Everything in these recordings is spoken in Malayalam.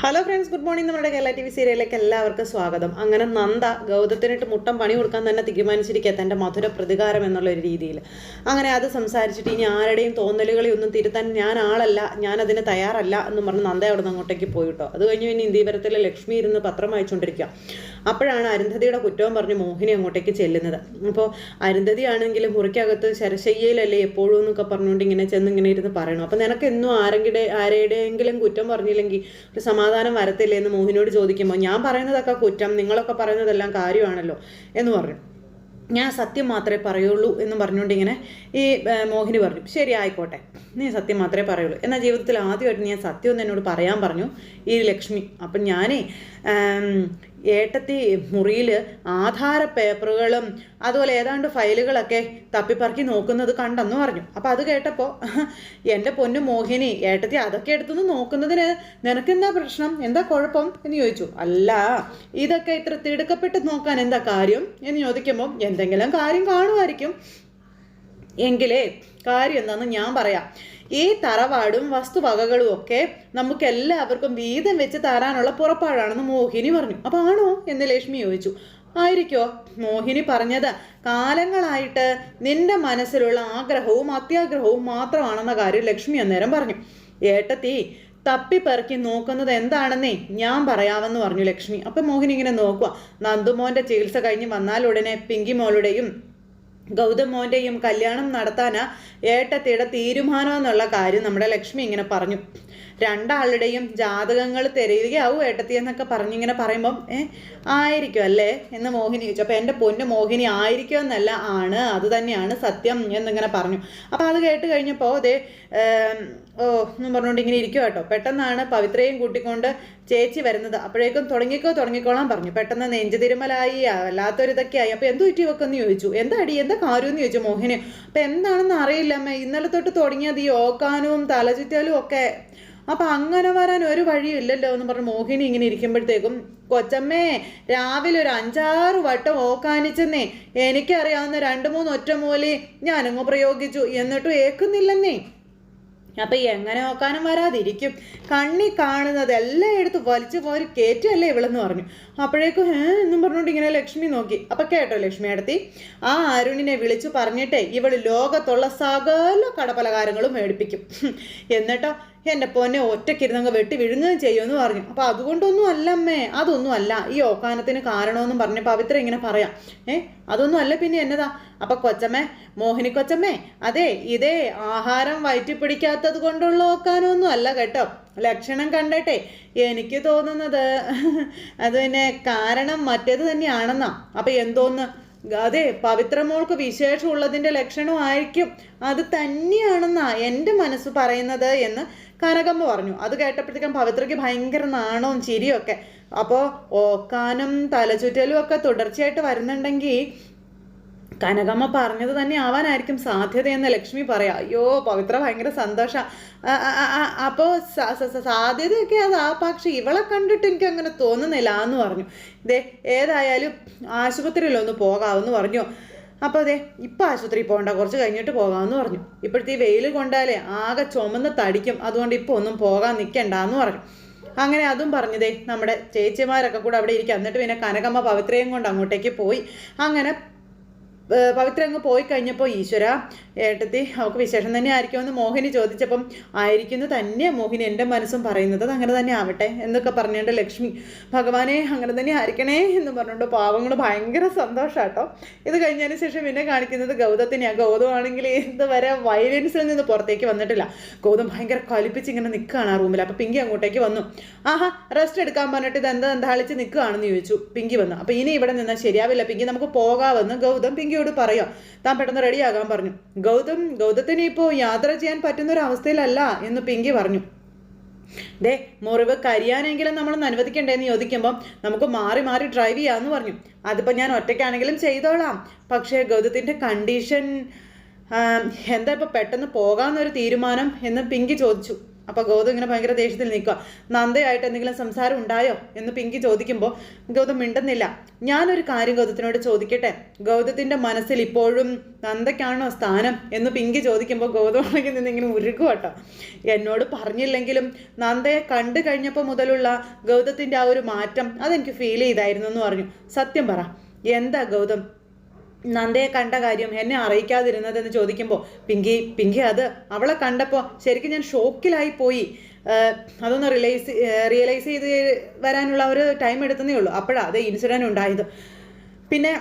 ഹലോ ഫ്രണ്ട്സ് ഗുഡ് മോർണിംഗ് നമ്മുടെ കേരള ടി വി സീരിയലിലേക്ക് എല്ലാവർക്കും സ്വാഗതം. അങ്ങനെ നന്ദ ഗൗതത്തിനിട്ട് മുട്ടം പണി കൊടുക്കാൻ തന്നെ തീരുമാനിച്ചിരിക്കുക തന്റെ മധുര പ്രതികാരം എന്നുള്ള ഒരു രീതിയിൽ അങ്ങനെ അത് സംസാരിച്ചിട്ട് ഇനി ആരുടെയും തോന്നലുകളെ ഒന്നും തിരുത്താൻ ഞാൻ ആളല്ല ഞാൻ അതിന് തയ്യാറല്ല എന്ന് പറഞ്ഞ് നന്ദ അവിടെ നിന്ന് അങ്ങോട്ടേക്ക് പോയി കേട്ടോ അത് കഴിഞ്ഞ് പിന്നെ ഇന്ദീപരത്തിലെ ലക്ഷ്മി ഇരുന്ന് പത്രം വായിച്ചുകൊണ്ടിരിക്കുക അപ്പോഴാണ് അരുന്ധതിയുടെ കുറ്റവും പറഞ്ഞ് മോഹിനി അങ്ങോട്ടേക്ക് ചെല്ലുന്നത്. അപ്പോൾ അരുന്ധതി ആണെങ്കിലും മുറിക്കകത്ത് ശരശയ്യയിലല്ലേ എപ്പോഴും എന്നൊക്കെ പറഞ്ഞുകൊണ്ട് ഇങ്ങനെ ചെന്ന് ഇങ്ങനെ ഇരുന്ന് പറയണം. അപ്പോൾ നിനക്ക് എന്നും ആരെങ്കിലും ആരുടെയെങ്കിലും കുറ്റം പറഞ്ഞില്ലെങ്കിൽ ഒരു സമാധാനം വരത്തില്ലേ എന്ന് മോഹിനിയോട് ചോദിക്കുമ്പോൾ ഞാൻ പറയുന്നതൊക്കെ കുറ്റം നിങ്ങളൊക്കെ പറയുന്നതെല്ലാം കാര്യമാണല്ലോ എന്ന് പറഞ്ഞു. ഞാൻ സത്യം മാത്രമേ പറയുള്ളൂ എന്ന് പറഞ്ഞുകൊണ്ട് ഇങ്ങനെ ഈ മോഹിനി പറഞ്ഞു. ശരി ആയിക്കോട്ടെ. നീ സത്യം മാത്രമേ പറയുള്ളൂ. എന്നാൽ ജീവിതത്തിൽ ആദ്യമായിട്ട് ഞാൻ സത്യം എന്നോട് പറയാൻ പറഞ്ഞു ഈ ലക്ഷ്മി. അപ്പം ഞാനേ ഏട്ടത്തി മുറിയിൽ ആധാര പേപ്പറുകളും അതുപോലെ ഏതാണ്ട് ഫയലുകളൊക്കെ തപ്പിപ്പറക്കി നോക്കുന്നത് കണ്ടെന്ന് പറഞ്ഞു. അപ്പോൾ അത് കേട്ടപ്പോൾ എന്റെ പൊന്നു മോഹിനി ഏട്ടത്തി അതൊക്കെ എടുത്തുനിന്ന് നോക്കുന്നതിന് നിനക്കെന്താ പ്രശ്നം? എന്താ കുഴപ്പം? എന്ന് ചോദിച്ചു. അല്ല ഇതൊക്കെ ഇത്ര തിടുക്കപ്പെട്ട് നോക്കാൻ എന്താ കാര്യം? എന്ന് ചോദിക്കുമ്പോൾ എന്തെങ്കിലും കാര്യം കാണുമായിരിക്കും. എങ്കിലേ കാര്യം എന്താണെന്ന് ഞാൻ പറയാം. ഈ തറവാടും വസ്തുവകകളും ഒക്കെ നമുക്ക് എല്ലാവർക്കും വീതം വെച്ച് തരാനുള്ള പുറപ്പാടാണെന്ന് മോഹിനി പറഞ്ഞു. അപ്പൊ ആണോ എന്ന് ലക്ഷ്മി ചോദിച്ചു. ആയിരിക്കോ? മോഹിനി പറഞ്ഞത് കാലങ്ങളായിട്ട് നിന്റെ മനസ്സിലുള്ള ആഗ്രഹവും അത്യാഗ്രഹവും മാത്രമാണെന്ന കാര്യം ലക്ഷ്മി അന്നേരം പറഞ്ഞു. ഏട്ടത്തി തപ്പിപ്പെറുക്കി നോക്കുന്നത് എന്താണെന്നേ ഞാൻ പറയാമെന്ന് പറഞ്ഞു ലക്ഷ്മി. അപ്പൊ മോഹിനി ഇങ്ങനെ നോക്കുക നന്ദുമോന്റെ ചികിത്സ കഴിഞ്ഞ് വന്നാൽ ഉടനെ പിങ്കി മോളുടെയും ഗൗതം മോന്റെയും കല്യാണം നടത്താനാ ഏട്ടത്തിയുടെ തീരുമാനം എന്നുള്ള കാര്യം നമ്മുടെ ലക്ഷ്മി ഇങ്ങനെ പറഞ്ഞു. രണ്ടാളുടെയും ജാതകങ്ങൾ തിരയുകയാവും ഏട്ടത്തി എന്നൊക്കെ പറഞ്ഞിങ്ങനെ പറയുമ്പം ഏ ആയിരിക്കും അല്ലേ? എന്ന് മോഹിനി ചോദിച്ചു. അപ്പോൾ എന്റെ പൊന്ന് മോഹിനി ആയിരിക്കും എന്നല്ല ആണ് അത് തന്നെയാണ് സത്യം എന്നിങ്ങനെ പറഞ്ഞു. അപ്പോൾ അത് കേട്ട് കഴിഞ്ഞപ്പോൾ അതേ ഓ എന്നും പറഞ്ഞുകൊണ്ട് ഇങ്ങനെ ഇരിക്കുക കേട്ടോ. പെട്ടെന്നാണ് പവിത്രയും കൂട്ടിക്കൊണ്ട് ചേച്ചി വരുന്നത്. അപ്പോഴേക്കും തുടങ്ങിക്കോ തുടങ്ങിക്കോളാൻ പറഞ്ഞു. പെട്ടെന്ന് നെഞ്ചു തിരുമലായി വല്ലാത്തൊരിതൊക്കെയായി അപ്പോൾ എന്ത് പറ്റി വെക്കെന്ന് ചോദിച്ചു. എന്താ അടി? എന്താ കാര്യം എന്ന് ചോദിച്ചു മോഹിനി. അപ്പം എന്താണെന്ന് അറിയില്ല അമ്മ. ഇന്നലെ തൊട്ട് തുടങ്ങിയത് ഈ ഓക്കാനും തലചുറ്റലും ഒക്കെ. അപ്പൊ അങ്ങനെ വരാൻ ഒരു വഴിയും ഇല്ലല്ലോ എന്ന് പറഞ്ഞ് മോഹിനി ഇങ്ങനെ ഇരിക്കുമ്പോഴത്തേക്കും കൊച്ചമ്മേ രാവിലെ ഒരു അഞ്ചാറ് വട്ടം ഓക്കാനിച്ചെന്നേ. എനിക്കറിയാവുന്ന രണ്ട് മൂന്ന് ഒറ്റമൂലി ഞാനങ്ങ് പ്രയോഗിച്ചു. എന്നിട്ടും ഏക്കുന്നില്ലെന്നേ. അപ്പൊ എങ്ങനെ നോക്കാനും വരാതിരിക്കും. കണ്ണി കാണുന്നത് എടുത്ത് വലിച്ചു പോരി കേറ്റല്ലേ ഇവളെന്ന് പറഞ്ഞു. അപ്പോഴേക്കും ഏ എന്നും പറഞ്ഞുകൊണ്ട് ഇങ്ങനെ ലക്ഷ്മി നോക്കി. അപ്പൊ കേട്ടോ ലക്ഷ്മി അടുത്തി ആ അരുണിനെ വിളിച്ചു പറഞ്ഞിട്ടേ ഇവൾ ലോകത്തുള്ള സകല കടപലകാരങ്ങളും മേടിപ്പിക്കും. എന്നിട്ടോ എന്റെ പൊന്നെ ഒറ്റക്കിരുന്നങ്ങ് വെട്ടി വിഴുങ്ങുകയും ചെയ്യുമെന്ന് പറഞ്ഞു. അപ്പോൾ അതുകൊണ്ടൊന്നും അല്ല അമ്മേ അതൊന്നും അല്ല. ഈ ഓക്കാനത്തിന് കാരണമെന്നും പറഞ്ഞ് പവിത്ര ഇങ്ങനെ പറയാം. ഏ അതൊന്നും അല്ല പിന്നെ എന്നതാ? അപ്പൊ കൊച്ചമ്മേ മോഹിനി കൊച്ചമ്മേ അതെ ഇതേ ആഹാരം വയറ്റി പിടിക്കാത്തത് കൊണ്ടുള്ള ഓക്കാനമൊന്നും അല്ല കേട്ടോ. ലക്ഷണം കണ്ടട്ടെ. എനിക്ക് തോന്നുന്നത് അത് പിന്നെ കാരണം മറ്റേത് തന്നെയാണെന്നാ. അപ്പൊ എന്തോന്ന്? അതെ പവിത്രമോൾക്ക് വിശേഷമുള്ളതിന്റെ ലക്ഷണമായിരിക്കും അത് തന്നെയാണെന്നാ എന്റെ മനസ്സ് പറയുന്നത് എന്ന് കനകമ്മ പറഞ്ഞു. അത് കേട്ടപ്പോഴത്തേക്കും പവിത്രയ്ക്ക് ഭയങ്കര നാണവും ചിരിയൊക്കെ അപ്പോൾ ഓക്കാനും തലചുറ്റലും ഒക്കെ തുടർച്ചയായിട്ട് വരുന്നുണ്ടെങ്കിൽ കനകമ്മ പറഞ്ഞത് തന്നെ ആവാനായിരിക്കും സാധ്യതയെന്ന് ലക്ഷ്മി പറയാം. അയ്യോ പവിത്ര ഭയങ്കര സന്തോഷം. അപ്പോൾ സാധ്യതയൊക്കെ അതാ. പക്ഷെ ഇവളെ കണ്ടിട്ട് എനിക്ക് അങ്ങനെ തോന്നുന്നില്ല എന്ന് പറഞ്ഞു. ദേ ഏതായാലും ആശുപത്രിയിലൊന്ന് പോകാമെന്ന് പറഞ്ഞു. അപ്പോൾ അതെ ഇപ്പം ആശുപത്രിയിൽ പോകണ്ട. കുറച്ച് കഴിഞ്ഞിട്ട് പോകാമെന്ന് പറഞ്ഞു. ഇപ്പോഴത്തെ വെയിൽ കൊണ്ടാലേ ആകെ ചുമന്ന് തടിക്കും. അതുകൊണ്ട് ഇപ്പോൾ ഒന്നും പോകാൻ നിൽക്കണ്ട എന്ന് പറഞ്ഞു. അങ്ങനെ അതും പറഞ്ഞതേ നമ്മുടെ ചേച്ചിമാരൊക്കെ കൂടെ അവിടെ ഇരിക്കുക എന്നിട്ട് പിന്നെ കനകമ്മ പവിത്രയും കൊണ്ട് അങ്ങോട്ടേക്ക് പോയി. അങ്ങനെ പവിത്ര അങ്ങ് പോയി കഴിഞ്ഞപ്പോൾ ഈശ്വര ഏട്ടത്തി അവൾക്ക് വിശേഷം തന്നെ ആയിരിക്കും എന്ന് മോഹിനി ചോദിച്ചപ്പം ആയിരിക്കുന്നു തന്നെ മോഹിനി എന്റെ മനസ്സും പറയുന്നത്. അത് അങ്ങനെ തന്നെ ആവട്ടെ എന്നൊക്കെ പറഞ്ഞുകൊണ്ട് ലക്ഷ്മി ഭഗവാനെ അങ്ങനെ തന്നെ ആയിരിക്കണേ എന്ന് പറഞ്ഞുകൊണ്ട് പാവങ്ങൾ ഭയങ്കര സന്തോഷാട്ടോ. ഇത് കഴിഞ്ഞതിന് ശേഷം പിന്നെ കാണിക്കുന്നത് ഗൗതത്തിനെയാണ് ഗൗതമാണെങ്കിൽ ഇതുവരെ വയലൻസിൽ നിന്ന് പുറത്തേക്ക് വന്നിട്ടില്ല. ഗൗതം ഭയങ്കര കലിപ്പിച്ച് ഇങ്ങനെ നിൽക്കുകയാണ് ആ റൂമിൽ അപ്പോൾ പിങ്കി അങ്ങോട്ടേക്ക് വന്നു. ആഹാ റെസ്റ്റ് എടുക്കാൻ പറഞ്ഞിട്ട് ഇത് എന്താ എന്താളിച്ച് നിൽക്കുകയാണെന്ന് ചോദിച്ചു. പിങ്കി വന്നു. അപ്പോൾ ഇനി ഇവിടെ നിന്നാൽ ശരിയാവില്ല. പിങ്കി നമുക്ക് പോകാമെന്ന് ഗൗതം പിങ്കിയോട് പറയാം. താൻ പെട്ടെന്ന് റെഡിയാകാൻ പറഞ്ഞു. ഗൗതം ഗൗതത്തിന് ഇപ്പോൾ യാത്ര ചെയ്യാൻ പറ്റുന്ന ഒരു അവസ്ഥയിലല്ല എന്ന് പിങ്കി പറഞ്ഞു. ദേ മുറിവ് കരിയാനെങ്കിലും നമ്മളൊന്ന് അനുവദിക്കണ്ടേന്ന് ചോദിക്കുമ്പോൾ നമുക്ക് മാറി മാറി ഡ്രൈവ് ചെയ്യാമെന്ന് പറഞ്ഞു. അതിപ്പോൾ ഞാൻ ഒറ്റയ്ക്കാണെങ്കിലും ചെയ്തോളാം. പക്ഷേ ഗൗതത്തിന്റെ കണ്ടീഷൻ എന്താ ഇപ്പോൾ പെട്ടെന്ന് പോകാമെന്നൊരു തീരുമാനം എന്ന് പിങ്കി ചോദിച്ചു. അപ്പോൾ ഗൗതം ഇങ്ങനെ ഭയങ്കര ദേഷ്യത്തിൽ നിൽക്കുക. നന്ദയായിട്ട് എന്തെങ്കിലും സംസാരം ഉണ്ടായോ? എന്ന് പിങ്കി ചോദിക്കുമ്പോൾ ഗൗതം മിണ്ടുന്നില്ല. ഞാനൊരു കാര്യം ഗൗതത്തിനോട് ചോദിക്കട്ടെ? ഗൗതത്തിന്റെ മനസ്സിൽ ഇപ്പോഴും നന്ദയ്ക്കാണോ സ്ഥാനം? എന്ന് പിങ്കി ചോദിക്കുമ്പോൾ ഗൗതമാണെങ്കിൽ നിന്നിങ്ങനെ ഉരുക്കുവട്ടോ എന്നോട് പറഞ്ഞില്ലെങ്കിലും നന്ദയെ കണ്ടു കഴിഞ്ഞപ്പോൾ മുതലുള്ള ഗൗതത്തിന്റെ ആ ഒരു മാറ്റം അതെനിക്ക് ഫീൽ ചെയ്തായിരുന്നു എന്ന് പറഞ്ഞു. സത്യം പറ എന്താ ഗൗതം? നന്ദയെ കണ്ട കാര്യം എന്നെ അറിയിക്കാതിരുന്നതെന്ന് ചോദിക്കുമ്പോൾ പിങ്കി പിങ്കി അത് അവളെ കണ്ടപ്പോൾ ശരിക്കും ഞാൻ ഷോക്കിലായി പോയി. അതൊന്ന് റിലൈസ് റിയലൈസ് ചെയ്ത് വരാനുള്ള ഒരു ടൈം എടുത്തതേ ഉള്ളൂ. അപ്പോഴാണ് അത് ഇൻസിഡന്റ് ഉണ്ടായത്. പിന്നെ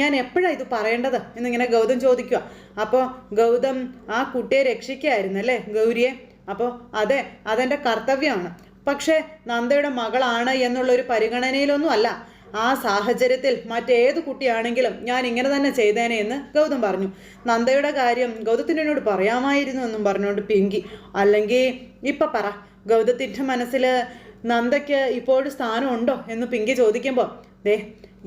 ഞാൻ എപ്പോഴാണ് ഇത് പറയേണ്ടത്? എന്നിങ്ങനെ ഗൗതം ചോദിക്കുക അപ്പോൾ ഗൗതം ആ കുട്ടിയെ രക്ഷിക്കുകയായിരുന്നു അല്ലേ ഗൗരിയെ? അപ്പോൾ അതെ അതെന്റെ കർത്തവ്യമാണ്. പക്ഷേ നന്ദയുടെ മകളാണ് എന്നുള്ളൊരു പരിഗണനയിലൊന്നും അല്ല. ആ സാഹചര്യത്തിൽ മറ്റേത് കുട്ടിയാണെങ്കിലും ഞാൻ ഇങ്ങനെ തന്നെ ചെയ്തേനെ എന്ന് ഗൗതം പറഞ്ഞു. നന്ദയുടെ കാര്യം ഗൗതത്തിന് എന്നോട് പറയാമായിരുന്നു എന്നും പറഞ്ഞുകൊണ്ട് പിങ്കി. അല്ലെങ്കിൽ ഇപ്പം പറ. ഗൗതത്തിന്റെ മനസ്സിൽ നന്ദയ്ക്ക് ഇപ്പോഴും സ്ഥാനമുണ്ടോ എന്ന് പിങ്കി ചോദിക്കുമ്പോൾ ദേ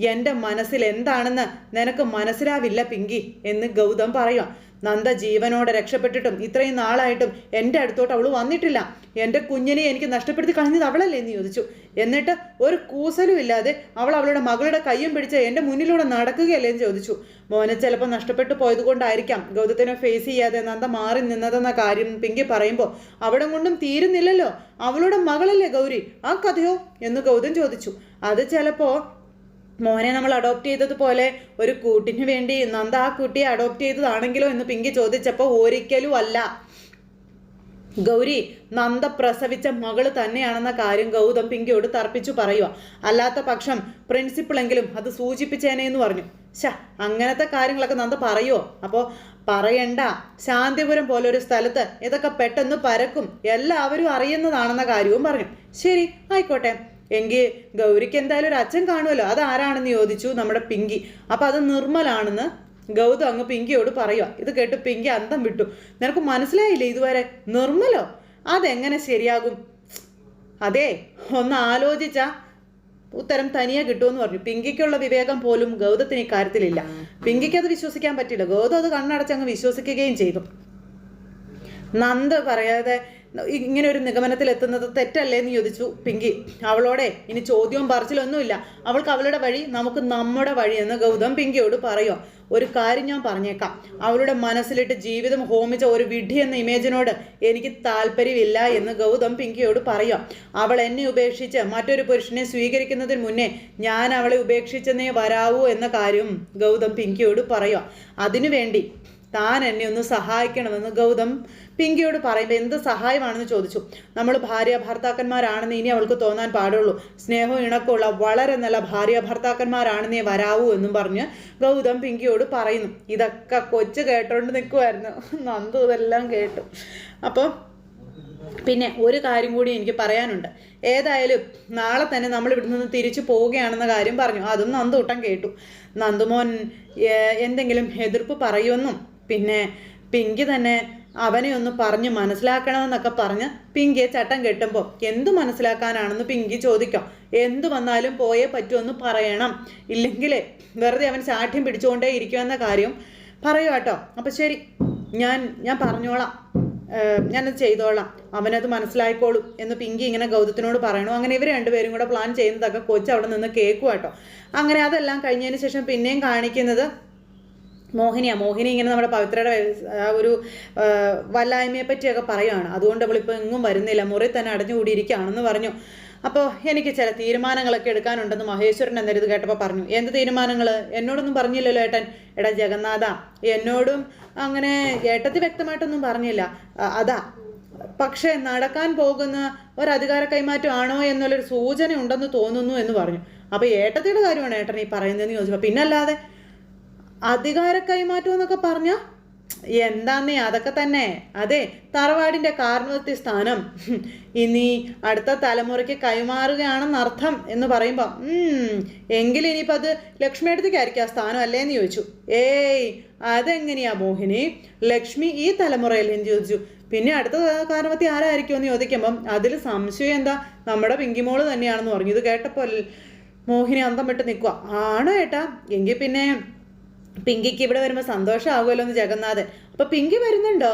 എന്റെ മനസ്സിൽ എന്താണെന്ന് നിനക്ക് മനസ്സിലാവില്ല പിങ്കി എന്ന് ഗൗതം പറയുക നന്ദ ജീവനോടെ രക്ഷപ്പെട്ടിട്ടും ഇത്രയും നാളായിട്ടും എന്റെ അടുത്തോട്ട് അവൾ വന്നിട്ടില്ല. എന്റെ കുഞ്ഞിനെ എനിക്ക് നഷ്ടപ്പെടുത്തി കളഞ്ഞത് അവളല്ലേ എന്ന് ചോദിച്ചു. എന്നിട്ട് ഒരു കൂസലും ഇല്ലാതെ അവൾ അവളുടെ മകളുടെ കയ്യും പിടിച്ച് എന്റെ മുന്നിലൂടെ നടക്കുകയല്ലേ എന്ന് ചോദിച്ചു. മോനെ ചിലപ്പോൾ നഷ്ടപ്പെട്ടു പോയത് കൊണ്ടായിരിക്കാം ഗൗതത്തിനെ ഫേസ് ചെയ്യാതെ നന്ദ മാറി നിന്നതെന്ന കാര്യം പിങ്കി പറയുമ്പോൾ അവിടെ കൊണ്ടും തീരുന്നില്ലല്ലോ. അവളുടെ മകളല്ലേ ഗൗരി? ആ കഥയോ? എന്ന് ഗൗതം ചോദിച്ചു. അത് ചിലപ്പോൾ മോനെ നമ്മൾ അഡോപ്റ്റ് ചെയ്തതുപോലെ ഒരു കൂട്ടിന് വേണ്ടി നന്ദ ആ കുട്ടിയെ അഡോപ്റ്റ് ചെയ്തതാണെങ്കിലോ എന്ന് പിങ്കി ചോദിച്ചപ്പോൾ ഒരിക്കലും അല്ല. ഗൗരി നന്ദ പ്രസവിച്ച മകൾ തന്നെയാണെന്ന കാര്യം ഗൗതം പിങ്കിയോട് തർപ്പിച്ചു പറയുക അല്ലാത്ത പക്ഷം പ്രിൻസിപ്പിളെങ്കിലും അത് സൂചിപ്പിച്ചേനെ എന്ന് പറഞ്ഞു. ശ അങ്ങനത്തെ കാര്യങ്ങളൊക്കെ നന്ദ പറയുമോ അപ്പോൾ പറയണ്ട. ശാന്തിപുരം പോലെ ഒരു സ്ഥലത്ത് ഇതൊക്കെ പെട്ടെന്ന് പരക്കും. എല്ലാവരും അറിയുന്നതാണെന്ന കാര്യവും പറഞ്ഞു. ശരി ആയിക്കോട്ടെ. എങ്കിൽ ഗൗരിക്ക് എന്തായാലും ഒരു അച്ഛൻ കാണുമല്ലോ. അത് ആരാണെന്ന് ചോദിച്ചു നമ്മുടെ പിങ്കി. അപ്പം അത് നിർമ്മലാണെന്ന് ഗൗതം അങ്ങ് പിങ്കിയോട് പറയുക ഇത് കേട്ട് പിങ്കി അന്തം വിട്ടു. നിനക്ക് മനസ്സിലായില്ലേ ഇതുവരെ? നിർമ്മലോ? അതെങ്ങനെ ശരിയാകും? അതെ ഒന്ന് ആലോചിച്ചാ ഉത്തരം തനിയെ കിട്ടുമെന്ന് പറഞ്ഞു. പിങ്കിക്കുള്ള വിവേകം പോലും ഗൗതത്തിന് ഇക്കാര്യത്തിലില്ല. പിങ്കിക്ക് അത് വിശ്വസിക്കാൻ പറ്റില്ല ഗൗതം അത് കണ്ണടച്ചങ്ങ് വിശ്വസിക്കുകയും ചെയ്തു. നന്ദ് പറയാതെ ഇങ്ങനെ ഒരു നിഗമനത്തിൽ എത്തുന്നത് തെറ്റല്ലേ എന്ന് ചോദിച്ചു പിങ്കി. അവളോടെ ഇനി ചോദ്യവും പറച്ചിലൊന്നുമില്ല. അവൾക്ക് അവളുടെ വഴി നമുക്ക് നമ്മുടെ വഴി എന്ന് ഗൗതം പിങ്കിയോട് പറയോ. ഒരു കാര്യം ഞാൻ പറഞ്ഞേക്കാം. അവളുടെ മനസ്സിലിട്ട് ജീവിതം ഹോമിച്ച ഒരു വിഡി എന്ന ഇമേജിനോട് എനിക്ക് താല്പര്യമില്ല എന്ന് ഗൗതം പിങ്കിയോട് പറയാം. അവൾ എന്നെ ഉപേക്ഷിച്ച് മറ്റൊരു പുരുഷനെ സ്വീകരിക്കുന്നതിന് മുന്നേ ഞാൻ അവളെ ഉപേക്ഷിച്ചെന്നേ വരാവൂ എന്ന കാര്യം ഗൗതം പിങ്കിയോട് പറയാം. അതിനുവേണ്ടി താൻ എന്നെ ഒന്ന് സഹായിക്കണമെന്ന് ഗൗതം പിങ്കിയോട് പറയുമ്പോൾ എന്ത് സഹായമാണെന്ന് ചോദിച്ചു. നമ്മൾ ഭാര്യ ഭർത്താക്കന്മാരാണെന്ന് ഇനി അവൾക്ക് തോന്നാൻ പാടുള്ളൂ. സ്നേഹവും ഇണക്കമുള്ള വളരെ നല്ല ഭാര്യ ഭർത്താക്കന്മാരാണെന്നേ വരാവൂ എന്നും പറഞ്ഞ് ഗൗതം പിങ്കിയോട് പറയുന്നു. ഇതൊക്കെ കൊച്ചു കേട്ടോണ്ട് നിൽക്കുമായിരുന്നു നന്ദു ഇതെല്ലാം കേട്ടു. അപ്പോൾ പിന്നെ ഒരു കാര്യം കൂടി എനിക്ക് പറയാനുണ്ട്. ഏതായാലും നാളെ തന്നെ നമ്മൾ ഇവിടെ നിന്ന് തിരിച്ചു പോവുകയാണെന്ന കാര്യം പറഞ്ഞു. അതും നന്ദൂട്ടം കേട്ടു. നന്ദുമോൻ എന്തെങ്കിലും എതിർപ്പ് പറയുമെന്നും പിന്നെ പിങ്കി തന്നെ അവനെ ഒന്ന് പറഞ്ഞ് മനസ്സിലാക്കണമെന്നൊക്കെ പറഞ്ഞ് പിങ്കിയെ ചട്ടം കെട്ടുമ്പോൾ എന്ത് മനസ്സിലാക്കാനാണെന്ന് പിങ്കി ചോദിക്കാം. എന്ത് വന്നാലും പോയേ പറ്റുമെന്ന് പറയണം. ഇല്ലെങ്കിൽ വെറുതെ അവൻ ശാഠ്യം പിടിച്ചുകൊണ്ടേ ഇരിക്കുമെന്ന കാര്യം പറയുക കേട്ടോ അപ്പം ശരി ഞാൻ ഞാൻ പറഞ്ഞോളാം. ഞാനത് ചെയ്തോളാം. അവനത് മനസ്സിലായിക്കോളും എന്ന് പിങ്കി ഇങ്ങനെ ഗൗതത്തിനോട് പറയണു. അങ്ങനെ ഇവർ രണ്ടുപേരും കൂടെ പ്ലാൻ ചെയ്യുന്നതൊക്കെ കൊച്ച് അവിടെ നിന്ന് കേൾക്കും കേട്ടോ അങ്ങനെ അതെല്ലാം കഴിഞ്ഞതിന് ശേഷം പിന്നെയും കാണിക്കുന്നത് മോഹിനിയാ. മോഹിനി ഇങ്ങനെ നമ്മുടെ പവിത്രയുടെ ആ ഒരു വല്ലായ്മയെ പറ്റിയൊക്കെ പറയുകയാണ് അതുകൊണ്ട് അവളിപ്പോൾ എങ്ങും വരുന്നില്ല. മുറി തന്നെ അടഞ്ഞുകൂടിയിരിക്കുകയാണെന്ന് പറഞ്ഞു. അപ്പോൾ എനിക്ക് ചില തീരുമാനങ്ങളൊക്കെ എടുക്കാനുണ്ടെന്ന് മഹേശ്വരൻ എന്നൊരു ഇത് കേട്ടപ്പോൾ പറഞ്ഞു. എന്ത് തീരുമാനങ്ങൾ എന്നോടൊന്നും പറഞ്ഞില്ലല്ലോ ഏട്ടൻ. എടാ ജഗന്നാഥ എന്നോടും അങ്ങനെ ഏട്ടത്തി വ്യക്തമായിട്ടൊന്നും പറഞ്ഞില്ല. അതാ. പക്ഷേ നടക്കാൻ പോകുന്ന ഒരു അധികാര കൈമാറ്റം ആണോ എന്നുള്ളൊരു സൂചന ഉണ്ടെന്ന് തോന്നുന്നു എന്ന് പറഞ്ഞു. അപ്പോൾ ഏട്ടത്തിയുടെ കാര്യമാണ് ഏട്ടൻ ഈ പറയുന്നതെന്ന് ചോദിച്ചപ്പോൾ പിന്നല്ലാതെ അധികാര കൈമാറ്റം എന്നൊക്കെ പറഞ്ഞ? എന്താന്നേ അതൊക്കെ തന്നെ. അതെ തറവാടിന്റെ കാർണവത്തി സ്ഥാനം. ഇനി അടുത്ത തലമുറയ്ക്ക് കൈമാറുകയാണെന്നർത്ഥം എന്ന് പറയുമ്പോൾ എങ്കിലും ഇനിയിപ്പോൾ അത് ലക്ഷ്മി അടുത്തേക്കായിരിക്കും ആ സ്ഥാനം അല്ലേ എന്ന് ചോദിച്ചു. ഏയ് അതെങ്ങനെയാ മോഹിനി? ലക്ഷ്മി ഈ തലമുറയിൽ എന്ന് ചോദിച്ചു. പിന്നെ അടുത്ത കാരണവത്തി ആരായിരിക്കും എന്ന് ചോദിക്കുമ്പം അതിൽ സംശയം എന്താ? നമ്മുടെ പിങ്കിമോൾ തന്നെയാണെന്ന് പറഞ്ഞു. ഇത് കേട്ടപ്പോൾ മോഹിനി അന്തം വിട്ട് നിൽക്കുക ആണോ ഏട്ടാ? എങ്കിൽ പിന്നെ പിങ്കിക്ക് ഇവിടെ വരുമ്പോൾ സന്തോഷമാകുമല്ലോ എന്ന് ജഗന്നാഥൻ. അപ്പൊ പിങ്കി വരുന്നുണ്ടോ?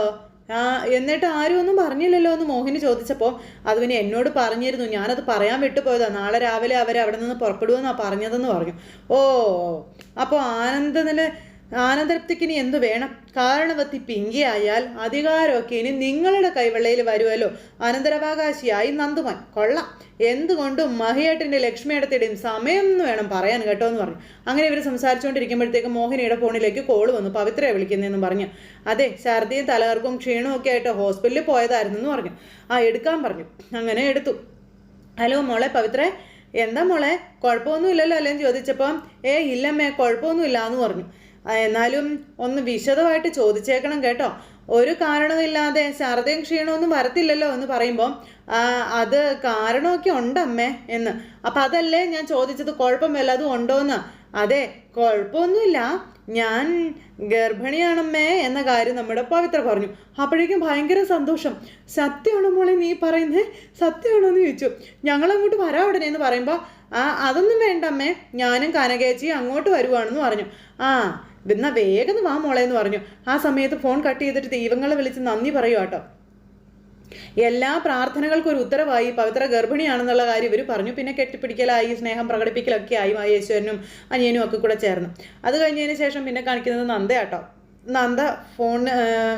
ആ എന്നിട്ട് ആരും ഒന്നും പറഞ്ഞില്ലല്ലോ എന്ന് മോഹിനി ചോദിച്ചപ്പോൾ അത് പിന്നെ എന്നോട് പറഞ്ഞിരുന്നു. ഞാനത് പറയാൻ വിട്ടുപോയതാ. നാളെ രാവിലെ അവർ അവിടെ നിന്ന് പുറപ്പെടുമെന്നാണ് പറഞ്ഞതെന്ന് പറഞ്ഞു. ഓ അപ്പോൾ ആനന്ദനിൽ ആനന്ദപ്തിക്ക് ഇനി എന്തു വേണം? കാരണവത്തി പിങ്കിയായാൽ അധികാരമൊക്കെ ഇനി നിങ്ങളുടെ കൈവെള്ളയിൽ വരുമല്ലോ അനന്തരാവകാശിയായി നന്ദുമാൻ. കൊള്ളാം. എന്തുകൊണ്ടും മഹിയേട്ടന്റെ ലക്ഷ്മിയേടത്തിയുടെയും സമയം എന്ന് വേണം പറയാൻ കേട്ടോ എന്ന് പറഞ്ഞു. അങ്ങനെ ഇവർ സംസാരിച്ചുകൊണ്ടിരിക്കുമ്പോഴത്തേക്ക് മോഹിനിയുടെ ഫോണിലേക്ക് കോൾ വന്നു. പവിത്രയെ വിളിക്കുന്നതെന്ന് പറഞ്ഞു. അതെ ഛർദിയും തലകർക്കും ക്ഷീണവും ഒക്കെ ആയിട്ട് ഹോസ്പിറ്റലിൽ പോയതായിരുന്നു എന്ന് പറഞ്ഞു. ആ എടുക്കാൻ പറഞ്ഞു. അങ്ങനെ എടുത്തു. ഹലോ മോളെ പവിത്രേ. എന്താ മോളെ? കുഴപ്പമൊന്നുമില്ലല്ലോ അല്ലേന്ന് ചോദിച്ചപ്പം. ഏ ഇല്ലമ്മേ കുഴപ്പമൊന്നുമില്ല എന്ന് പറഞ്ഞു. എന്നാലും ഒന്ന് വിശദമായിട്ട് ചോദിച്ചേക്കണം കേട്ടോ. ഒരു കാരണമില്ലാതെ ശാരദയും ക്ഷീണമൊന്നും വരത്തില്ലല്ലോ എന്ന് പറയുമ്പോൾ അത് കാരണമൊക്കെ ഉണ്ടമ്മേ എന്ന്. അപ്പം അതല്ലേ ഞാൻ ചോദിച്ചത്? കുഴപ്പമില്ല അതും ഉണ്ടോന്ന്. അതെ കുഴപ്പമൊന്നുമില്ല. ഞാൻ ഗർഭിണിയാണമ്മേ എന്ന കാര്യം നമ്മുടെ പവിത്ര പറഞ്ഞു. അപ്പോഴേക്കും ഭയങ്കര സന്തോഷം. സത്യമാണോ മോളെ നീ പറയുന്നേ? സത്യമാണോ എന്ന് ചോദിച്ചു. ഞങ്ങളങ്ങോട്ട് വരാം ഉടനെ എന്ന് പറയുമ്പോൾ ആ അതൊന്നും വേണ്ട അമ്മേ. ഞാനും കനകേച്ചി അങ്ങോട്ട് വരുവാണെന്ന് പറഞ്ഞു. ആ എന്നാ വേഗം വാ മോളെ എന്ന് പറഞ്ഞു. ആ സമയത്ത് ഫോൺ കട്ട് ചെയ്തിട്ട് ദൈവങ്ങളെ വിളിച്ച് നന്ദി പറയുക കേട്ടോ എല്ലാ പ്രാർത്ഥനകൾക്കും ഒരു ഉത്തരവായി പവിത്ര ഗർഭിണിയാണെന്നുള്ള കാര്യം ഇവർ പറഞ്ഞു. പിന്നെ കെട്ടിപ്പിടിക്കലായി സ്നേഹം പ്രകടിപ്പിക്കലൊക്കെ ആയി മഹേശ്വരനും അനിയനും ഒക്കെ കൂടെ ചേർന്ന്. അത് കഴിഞ്ഞതിന് ശേഷം പിന്നെ കാണിക്കുന്നത് നന്ദയാട്ടോ നന്ദ ഫോൺ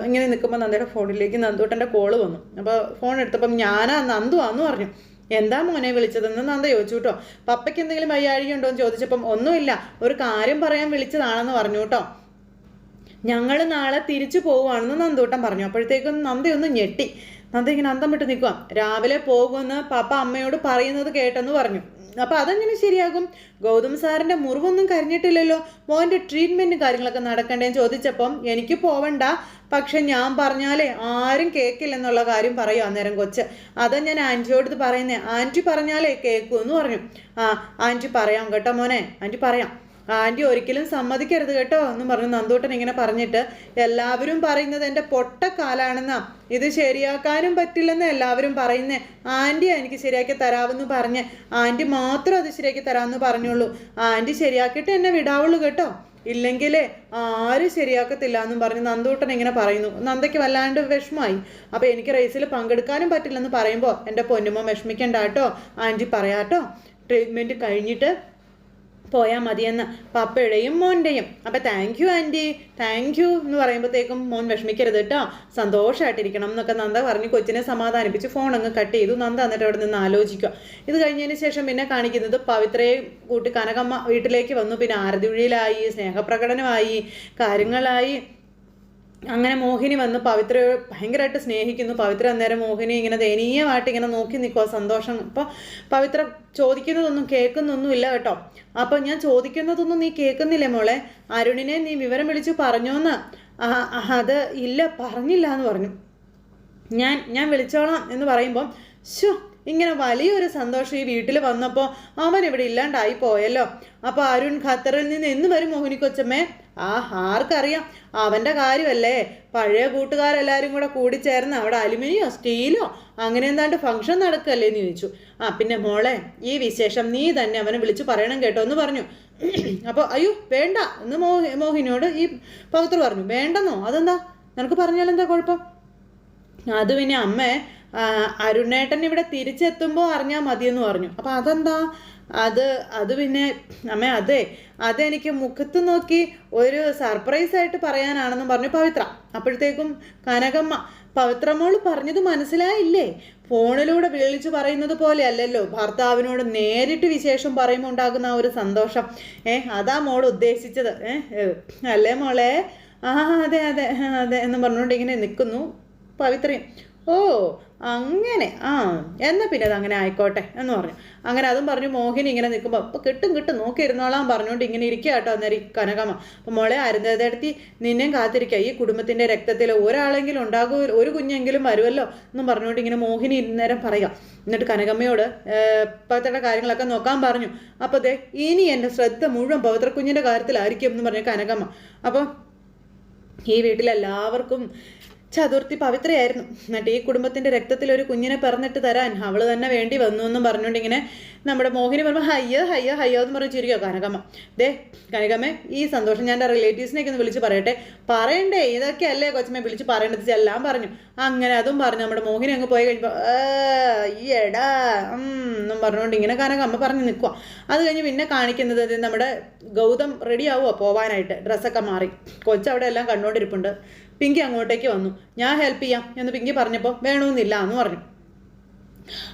ഇങ്ങനെ നിൽക്കുമ്പോൾ നന്ദയുടെ ഫോണിലേക്ക് നന്ദൂട്ടന്റെ കോൾ വന്നു. അപ്പോൾ ഫോൺ എടുത്തപ്പം ഞാനാ നന്ദുവാന്ന് പറഞ്ഞു. എന്താ മോനെ വിളിച്ചതെന്ന് നന്ദ ചോദിച്ചു കേട്ടോ. പപ്പയ്ക്ക് എന്തെങ്കിലും വയ്യാഴിക ഉണ്ടോ എന്ന് ചോദിച്ചപ്പം ഒന്നുമില്ല. ഒരു കാര്യം പറയാൻ വിളിച്ചതാണെന്ന് പറഞ്ഞു കേട്ടോ. ഞങ്ങൾ നാളെ തിരിച്ചു പോവുകയാണെന്ന് നന്ദൂട്ടൻ പറഞ്ഞു. അപ്പോഴത്തേക്കും നന്ദയൊന്ന് ഞെട്ടി. നന്ദ ഇങ്ങനെ അന്തം വിട്ട് നിൽക്കുക. രാവിലെ പോകുമെന്ന് പാപ്പ അമ്മയോട് പറയുന്നത് കേട്ടെന്ന് പറഞ്ഞു. അപ്പൊ അതെങ്ങനെ ശരിയാകും? ഗൗതം സാറിന്റെ മുറിവൊന്നും കരിഞ്ഞിട്ടില്ലല്ലോ. മോന്റെ ട്രീറ്റ്മെന്റ് കാര്യങ്ങളൊക്കെ നടക്കണ്ടേന്ന് ചോദിച്ചപ്പം എനിക്ക് പോവണ്ട. പക്ഷെ ഞാൻ പറഞ്ഞാലേ ആരും കേൾക്കില്ലെന്നുള്ള കാര്യം പറയും അന്നേരം കൊച്ച്. അതാ ഞാൻ ആന്റിയോട് പറയുന്നേ. ആന്റി പറഞ്ഞാലേ കേൾക്കൂ എന്ന് പറഞ്ഞു. ആ ആന്റി പറയാം കേട്ടോ മോനെ. ആന്റി പറയാം. ആന്റി ഒരിക്കലും സമ്മതിക്കരുത് കേട്ടോ എന്ന് പറഞ്ഞു നന്ദൂട്ടൻ ഇങ്ങനെ പറഞ്ഞിട്ട് എല്ലാവരും പറയുന്നത് എന്റെ പൊട്ട കാലാണെന്നാ. ഇത് ശരിയാക്കാനും പറ്റില്ലെന്ന് എല്ലാവരും പറയുന്നേ. ആന്റി എനിക്ക് ശരിയാക്കി തരാമെന്ന് പറഞ്ഞ്. ആന്റി മാത്രം അത് ശരിയാക്കി തരാമെന്ന് പറഞ്ഞുള്ളൂ. ആന്റി ശരിയാക്കിയിട്ട് എന്നെ വിടാവുള്ളൂ കേട്ടോ. ഇല്ലെങ്കിലേ ആരും ശരിയാക്കത്തില്ല എന്നും പറഞ്ഞ് നന്ദൂട്ടൻ ഇങ്ങനെ പറയുന്നു. നന്ദയ്ക്ക് വല്ലാണ്ട് വിഷമമായി. അപ്പോൾ എനിക്ക് റേസിൽ പങ്കെടുക്കാനും പറ്റില്ലെന്ന് പറയുമ്പോൾ എന്റെ പൊന്നുമ്മ വിഷമിക്കണ്ട കേട്ടോ. ആന്റി പറയാട്ടോ. ട്രീറ്റ്മെന്റ് കഴിഞ്ഞിട്ട് പോയാൽ മതിയെന്ന് പപ്പയുടെയും മോന്റെയും അപ്പം thank you aunty thank you എന്ന് പറയുമ്പോഴത്തേക്കും മോൻ വിഷമിക്കരുത് കേട്ടോ സന്തോഷമായിട്ടിരിക്കണം എന്നൊക്കെ നന്ദ പറഞ്ഞ് കൊച്ചിനെ സമാധാനിപ്പിച്ച് ഫോൺ അങ്ങ് കട്ട് ചെയ്തു. നന്ദ എന്നിട്ട് അവിടെ നിന്ന് ആലോചിക്കുക. ഇത് കഴിഞ്ഞതിന് ശേഷം പിന്നെ കാണിക്കുന്നത് പവിത്രയെ കൂട്ടി കനകമ്മ വീട്ടിലേക്ക് വന്നു. പിന്നെ ആരതിയുഴിയിലായി സ്നേഹപ്രകടനമായി കാര്യങ്ങളായി. അങ്ങനെ മോഹിനി വന്ന്. പവിത്ര ഭയങ്കരമായിട്ട് സ്നേഹിക്കുന്നു. പവിത്ര അന്നേരം മോഹിനി ഇങ്ങനെ ദയനീയമായിട്ട് ഇങ്ങനെ നോക്കി നിൽക്കുക സന്തോഷം. അപ്പോൾ പവിത്ര ചോദിക്കുന്നതൊന്നും കേൾക്കുന്നൊന്നും ഇല്ല കേട്ടോ. അപ്പോൾ ഞാൻ ചോദിക്കുന്നതൊന്നും നീ കേൾക്കുന്നില്ലേ മോളെ? അരുണിനെ നീ വിവരം വിളിച്ചു പറഞ്ഞോന്ന്. അത് ഇല്ല പറഞ്ഞില്ല എന്ന് പറഞ്ഞു. ഞാൻ ഞാൻ വിളിച്ചോളാം എന്ന് പറയുമ്പോൾ ശോ ഇങ്ങനെ വലിയൊരു സന്തോഷം ഈ വീട്ടിൽ വന്നപ്പോൾ അവൻ ഇവിടെ ഇല്ലാണ്ടായി പോയല്ലോ. അപ്പോൾ അരുൺ ഖത്തറിൽ നിന്ന് എന്ന് വരും മോഹിനി കൊച്ചമ്മേ? ആ ആർക്കറിയാം. അവന്റെ കാര്യമല്ലേ? പഴയ കൂട്ടുകാരെല്ലാവരും കൂടെ കൂടിച്ചേർന്ന് അവിടെ അലുമിനിയോ സ്റ്റീലോ അങ്ങനെ എന്താണ്ട് ഫംഗ്ഷൻ നടക്കല്ലേ എന്ന് ചോദിച്ചു. ആ പിന്നെ മോളെ ഈ വിശേഷം നീ തന്നെ അവനെ വിളിച്ചു പറയണം കേട്ടോ എന്ന് പറഞ്ഞു. അപ്പോൾ അയ്യോ വേണ്ട എന്ന് മോഹി മോഹിനിയോട് ഈ പൗത്ര പറഞ്ഞു. വേണ്ടെന്നോ? അതെന്താ? നിനക്ക് പറഞ്ഞാലെന്താ കുഴപ്പം? അത് പിന്നെ അമ്മേ അരുണേട്ടൻ ഇവിടെ തിരിച്ചെത്തുമ്പോൾ അറിഞ്ഞാൽ മതിയെന്ന് പറഞ്ഞു. അപ്പം അതെന്താ? അത് അത് പിന്നെ അമ്മ അതെ അതെനിക്ക് മുഖത്ത് നോക്കി ഒരു സർപ്രൈസ് ആയിട്ട് പറയാനാണെന്നും പറഞ്ഞു പവിത്ര. അപ്പോഴത്തേക്കും കനകമ്മ പവിത്രമോൾ പറഞ്ഞത് മനസ്സിലായില്ലേ? ഫോണിലൂടെ വിളിച്ചു പറയുന്നത് പോലെ അല്ലല്ലോ ഭർത്താവിനോട് നേരിട്ട് വിശേഷം പറയുമ്പോൾ ഉണ്ടാകുന്ന ഒരു സന്തോഷം. ഏ അതാ മോൾ ഉദ്ദേശിച്ചത്. ഏ ഏ, അല്ലേ മോളെ? ആ അതെ അതെ അതെ എന്ന് പറഞ്ഞുകൊണ്ട് ഇങ്ങനെ നിൽക്കുന്നു പവിത്രയും. ഓ അങ്ങനെ ആ എന്നാൽ പിന്നെ അത് അങ്ങനെ ആയിക്കോട്ടെ എന്ന് പറഞ്ഞു. അങ്ങനെ അതും പറഞ്ഞു മോഹിനി ഇങ്ങനെ നിൽക്കുമ്പോൾ അപ്പോൾ കിട്ടും കിട്ടും നോക്കിയിരുന്നോളാം പറഞ്ഞുകൊണ്ട് ഇങ്ങനെ ഇരിക്കുക കേട്ടോ അന്നേരം കനകമ്മ. അപ്പോൾ മോളെ അരുന്തേടത്തി നിന്നെയും കാത്തിരിക്കുക ഈ കുടുംബത്തിന്റെ രക്തത്തിൽ ഒരാളെങ്കിലും ഉണ്ടാകൂ ഒരു കുഞ്ഞെങ്കിലും വരുമല്ലോ എന്നും പറഞ്ഞുകൊണ്ട് ഇങ്ങനെ മോഹിനി ഇന്നേരം പറയുക. എന്നിട്ട് കനകമ്മയോട് പവിത്രയുടെ കാര്യങ്ങളൊക്കെ നോക്കാൻ പറഞ്ഞു. അപ്പോൾ അതെ ഇനി എന്റെ ശ്രദ്ധ മുഴുവൻ പവിത്ര കുഞ്ഞിന്റെ കാര്യത്തിലായിരിക്കും എന്ന് പറഞ്ഞു കനകമ്മ. അപ്പോൾ ഈ വീട്ടിലെല്ലാവർക്കും ചതുർത്ഥി പവിത്രയായിരുന്നു. എന്നിട്ട് ഈ കുടുംബത്തിന്റെ രക്തത്തിൽ ഒരു കുഞ്ഞിനെ പറഞ്ഞിട്ട് തരാൻ അവൾ തന്നെ വേണ്ടി വന്നു എന്നും പറഞ്ഞുകൊണ്ട് ഇങ്ങനെ നമ്മുടെ മോഹിനി പറയുമ്പോൾ ഹയ്യോ ഹയ്യോ ഹയ്യോ എന്ന് പറഞ്ഞ് ചിരിക്കോ കനകമ്മ. ദേ കനകമ്മേ ഈ സന്തോഷം ഞാൻ എന്റെ റിലേറ്റീവ്സിനെയൊക്കെ ഒന്ന് വിളിച്ച് പറയട്ടെ. പറയണ്ടേ ഇതൊക്കെ അല്ലേ കൊച്ചമ്മ വിളിച്ച് പറയേണ്ടത്? എല്ലാം പറഞ്ഞു. അങ്ങനെ അതും പറഞ്ഞു. നമ്മുടെ മോഹിനി അങ്ങ് പോയി കഴിഞ്ഞപ്പോൾ ഈ എടാ ഉം എന്നും പറഞ്ഞുകൊണ്ട് ഇങ്ങനെ കനകമ്മ പറഞ്ഞ് നിൽക്കുക അത് കഴിഞ്ഞ് പിന്നെ കാണിക്കുന്നത് നമ്മുടെ ഗൗതം റെഡി ആവുമോ പോവാനായിട്ട്. ഡ്രസ്സൊക്കെ മാറി. കൊച്ചവിടെ എല്ലാം കണ്ടുകൊണ്ടിരിപ്പുണ്ട് പിങ്കി അങ്ങോട്ടേക്ക് വന്നു. ഞാൻ ഹെൽപ്പ് ചെയ്യാം എന്ന് പിങ്കി പറഞ്ഞപ്പോൾ വേണമെന്നില്ല എന്ന് പറഞ്ഞു.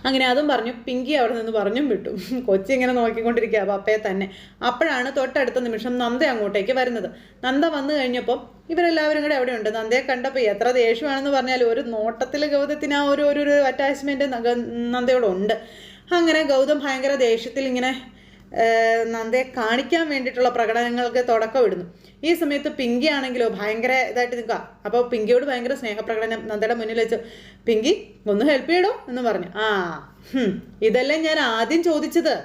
അങ്ങനെ അതും പറഞ്ഞു. പിങ്കി അവിടെ നിന്ന് പറഞ്ഞും വിട്ടു. കൊച്ചി ഇങ്ങനെ നോക്കിക്കൊണ്ടിരിക്കുക പപ്പയെ തന്നെ. അപ്പോഴാണ് തൊട്ടടുത്ത നിമിഷം നന്ദ അങ്ങോട്ടേക്ക് വരുന്നത്. നന്ദ വന്നു കഴിഞ്ഞപ്പോൾ ഇവരെല്ലാവരും കൂടെ അവിടെയുണ്ട്. നന്ദയെ കണ്ടപ്പോൾ എത്ര ദേഷ്യമാണെന്ന് പറഞ്ഞാൽ ഒരു നോട്ടത്തിൽ ഗൗതത്തിന് ആ ഒരു ഒരു അറ്റാച്ച്മെന്റ് നന്ദയോടുണ്ട്. അങ്ങനെ ഗൗതം ഭയങ്കര ദേഷ്യത്തിൽ ഇങ്ങനെ നന്ദയെ കാണിക്കാൻ വേണ്ടിയിട്ടുള്ള പ്രകടനങ്ങൾക്ക് തുടക്കം ഇടുന്നു. ഈ സമയത്ത് പിങ്കി ആണെങ്കിലോ ഭയങ്കര ഇതായിട്ട് നിൽക്കുക. അപ്പോൾ പിങ്കിയോട് ഭയങ്കര സ്നേഹപ്രകടനം നന്ദയുടെ മുന്നിൽ വെച്ച് പിങ്കി ഒന്ന് ഹെൽപ്പ് ചെയ്യടോ എന്ന് പറഞ്ഞു. ആ ഇതല്ലേ ഞാൻ ആദ്യം ചോദിച്ചത്?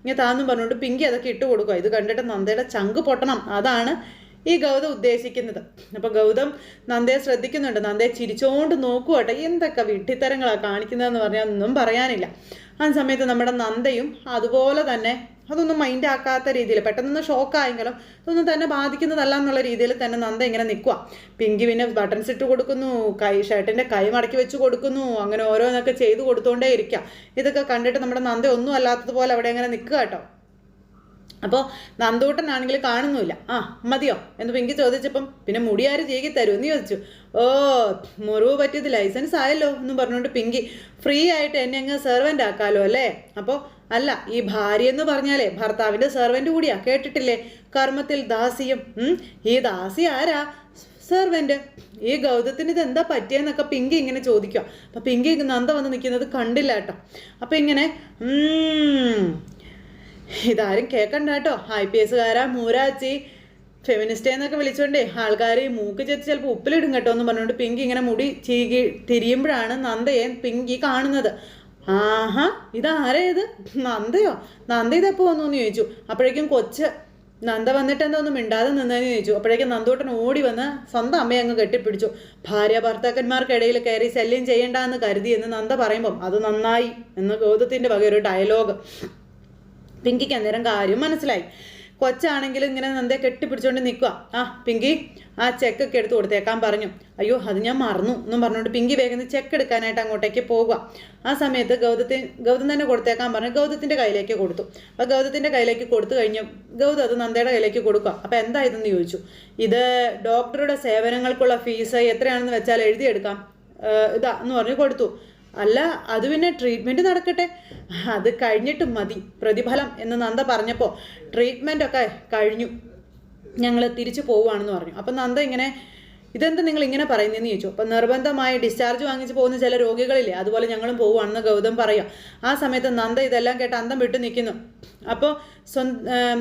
ഇങ്ങനെ താന്നും പറഞ്ഞുകൊണ്ട് പിങ്കി അതൊക്കെ ഇട്ട് കൊടുക്കുക. ഇത് കണ്ടിട്ട് നന്ദയുടെ ചങ്ക് പൊട്ടണം. അതാണ് ഈ ഗൗതം ഉദ്ദേശിക്കുന്നത്. അപ്പൊ ഗൗതം നന്ദയെ ശ്രദ്ധിക്കുന്നുണ്ട്. നന്ദയെ ചിരിച്ചുകൊണ്ട് നോക്കുവട്ടെ എന്തൊക്കെ വിഡ്ഢിത്തരങ്ങളാ കാണിക്കുന്നതെന്ന് പറഞ്ഞാൽ ഒന്നും പറയാനില്ല. ആ സമയത്ത് നമ്മുടെ നന്ദയും അതുപോലെ തന്നെ അതൊന്നും മൈൻഡ് ആക്കാത്ത രീതിയിൽ പെട്ടെന്ന് ഷോക്കായെങ്കിലും ഇതൊന്നും തന്നെ ബാധിക്കുന്നതല്ല എന്നുള്ള രീതിയിൽ തന്നെ നന്ദ ഇങ്ങനെ നിൽക്കുക പിങ്കി പിന്നെ ബട്ടൺസ് ഇട്ട് കൊടുക്കുന്നു കൈ ഷർട്ടിന്റെ കൈ മടക്കി വെച്ച് കൊടുക്കുന്നു അങ്ങനെ ഓരോന്നൊക്കെ ചെയ്തു കൊടുത്തോണ്ടേ ഇരിക്കുക ഇതൊക്കെ കണ്ടിട്ട് നമ്മുടെ നന്ദ ഒന്നും അല്ലാത്തതുപോലെ അവിടെ അങ്ങനെ നിൽക്കുക കേട്ടോ. അപ്പോൾ നന്ദൂട്ടനാണെങ്കിൽ കാണുന്നുമില്ല. ആ മതിയോ? എന്ന് പിങ്കി ചോദിച്ചപ്പം പിന്നെ മുടി ആര് ചെയ്കി തരൂ? എന്ന് ചോദിച്ചു. ഓ മുറിവ് പറ്റിയത് ലൈസൻസ് ആയല്ലോ എന്ന് പറഞ്ഞുകൊണ്ട് പിങ്കി ഫ്രീ ആയിട്ട് എന്നെ അങ്ങ് സെർവന്റ് ആക്കാലോ അല്ലേ? അപ്പോൾ അല്ല ഈ ഭാര്യ എന്ന് പറഞ്ഞാലേ ഭർത്താവിന്റെ സെർവന്റ് കൂടിയാ കേട്ടിട്ടില്ലേ? കർമ്മത്തിൽ ദാസിയും ഈ ദാസി ആരാ? സെർവന്റ് ഈ ഗൗതത്തിന് ഇത് എന്താ പറ്റിയെന്നൊക്കെ പിങ്കി ഇങ്ങനെ ചോദിക്കുക അപ്പം പിങ്കി നന്ദ വന്ന് നിൽക്കുന്നത് കണ്ടില്ല കേട്ടോ. അപ്പം ഇങ്ങനെ ഇതാരും കേൾക്കണ്ട കേട്ടോ. ഐ പി എസ്സുകാരാ മൂരാച്ചി ഫെമിനിസ്റ്റ് എന്നൊക്കെ വിളിച്ചോണ്ടേ ആൾക്കാർ ഈ മൂക്ക് ചെത്തി ചിലപ്പോൾ ഉപ്പിലിടും കേട്ടോ എന്ന് പറഞ്ഞുകൊണ്ട് പിങ്കി ഇങ്ങനെ മുടി ചീകി തിരിയുമ്പോഴാണ് നന്ദയെ പിങ്കി കാണുന്നത്. ആഹാ ഇതാരാ ഇത്? നന്ദയോ? നന്ദ ഇതെപ്പോ വന്നു എന്ന് ചോദിച്ചു. അപ്പോഴേക്കും കൊച്ച് നന്ദ വന്നിട്ട് എന്താ ഒന്നും മിണ്ടാതെ നിന്നതെന്ന് ചോദിച്ചു. അപ്പോഴേക്കും നന്ദോട്ടൻ ഓടി വന്ന് സ്വന്തം അമ്മയെ അങ്ങ് കെട്ടിപ്പിടിച്ചു. ഭാര്യ ഭർത്താക്കന്മാർക്കിടയിൽ കയറി ശല്യം ചെയ്യണ്ട എന്ന് കരുതി എന്ന് നന്ദ പറയുമ്പം അത് നന്നായി എന്ന് ഗൗതത്തിന്റെ വക ഒരു ഡയലോഗ് പിങ്കിക്ക് അന്നേരം കാര്യം മനസ്സിലായി. കൊച്ചാണെങ്കിൽ ഇങ്ങനെ നന്ദേ കെട്ടിപ്പിടിച്ചുകൊണ്ട് നിൽക്കുക ആ പിങ്കി ആ ചെക്കൊക്കെ എടുത്ത് കൊടുത്തേക്കാൻ പറഞ്ഞു. അയ്യോ അത് ഞാൻ മറന്നു എന്നും പറഞ്ഞുകൊണ്ട് പിങ്കി വേഗം ചെക്ക് എടുക്കാനായിട്ട് അങ്ങോട്ടേക്ക് പോകുക ആ സമയത്ത് ഗൗതത്തിന് ഗൗതം തന്നെ കൊടുത്തേക്കാൻ പറഞ്ഞു. ഗൗതത്തിന്റെ കയ്യിലേക്ക് കൊടുത്തു. അപ്പോൾ ഗൗതത്തിന്റെ കയ്യിലേക്ക് കൊടുത്തു കഴിഞ്ഞു ഗൗതം അത് നന്ദയുടെ കയ്യിലേക്ക് കൊടുക്കുക. അപ്പോൾ എന്താ ചോദിച്ചു. ഇത് ഡോക്ടറുടെ സേവനങ്ങൾക്കുള്ള ഫീസ് എത്രയാണെന്ന് വെച്ചാൽ എഴുതിയെടുക്കാം. ഇതാ എന്ന് പറഞ്ഞു കൊടുത്തു. അല്ല അത് പിന്നെ ട്രീറ്റ്മെന്റ് നടക്കട്ടെ. അത് കഴിഞ്ഞിട്ട് മതി. പ്രതിഫലം എന്ന് നന്ദ പറഞ്ഞപ്പോൾ ട്രീറ്റ്മെന്റ് ഒക്കെ കഴിഞ്ഞു. ഞങ്ങൾ തിരിച്ചു പോവുകയാണെന്ന് പറഞ്ഞു. അപ്പം നന്ദ ഇങ്ങനെ ഇതെന്താ നിങ്ങൾ ഇങ്ങനെ പറയുന്നതെന്ന് ചോദിച്ചു. അപ്പം നിർബന്ധമായി ഡിസ്ചാർജ് വാങ്ങിച്ച് പോകുന്ന ചില രോഗികളില്ലേ അതുപോലെ ഞങ്ങളും പോവുകയാണെന്ന് ഗൗതം പറയാം ആ സമയത്ത് നന്ദ ഇതെല്ലാം കേട്ട് അന്തം വിട്ട് നിൽക്കുന്നു. അപ്പോൾ സ്വന്തം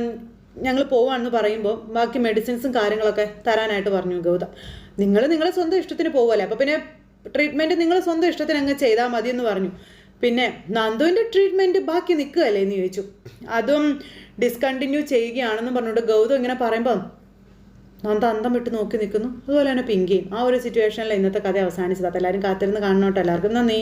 ഞങ്ങൾ പോവാണെന്ന് പറയുമ്പോൾ ബാക്കി മെഡിസിൻസും കാര്യങ്ങളൊക്കെ തരാനായിട്ട് പറഞ്ഞു ഗൗതം. നിങ്ങൾ നിങ്ങളെ സ്വന്തം ഇഷ്ടത്തിന് പോവുമല്ലേ അപ്പോൾ പിന്നെ ട്രീറ്റ്മെന്റ് നിങ്ങൾ സ്വന്തം ഇഷ്ടത്തിന് അങ്ങ് ചെയ്താൽ മതി എന്ന് പറഞ്ഞു. പിന്നെ നന്ദുവിന്റെ ട്രീറ്റ്മെന്റ് ബാക്കി നിൽക്കുകയല്ലേ എന്ന് ചോദിച്ചു. അതും ഡിസ്കണ്ടിന്യൂ ചെയ്യുകയാണെന്ന് പറഞ്ഞുകൊണ്ട് ഗൗതം ഇങ്ങനെ പറയുമ്പോൾ നന്ദ അന്തം വിട്ട് നോക്കി നിൽക്കുന്നു. അതുപോലെ തന്നെ പിങ്കിയും. ആ ഒരു സിറ്റുവേഷനിൽ ഇന്നത്തെ കഥ അവസാനിച്ചത്. എല്ലാവരും കാത്തിരുന്ന് കാണണോട്ടോ. എല്ലാവർക്കും നന്ദി.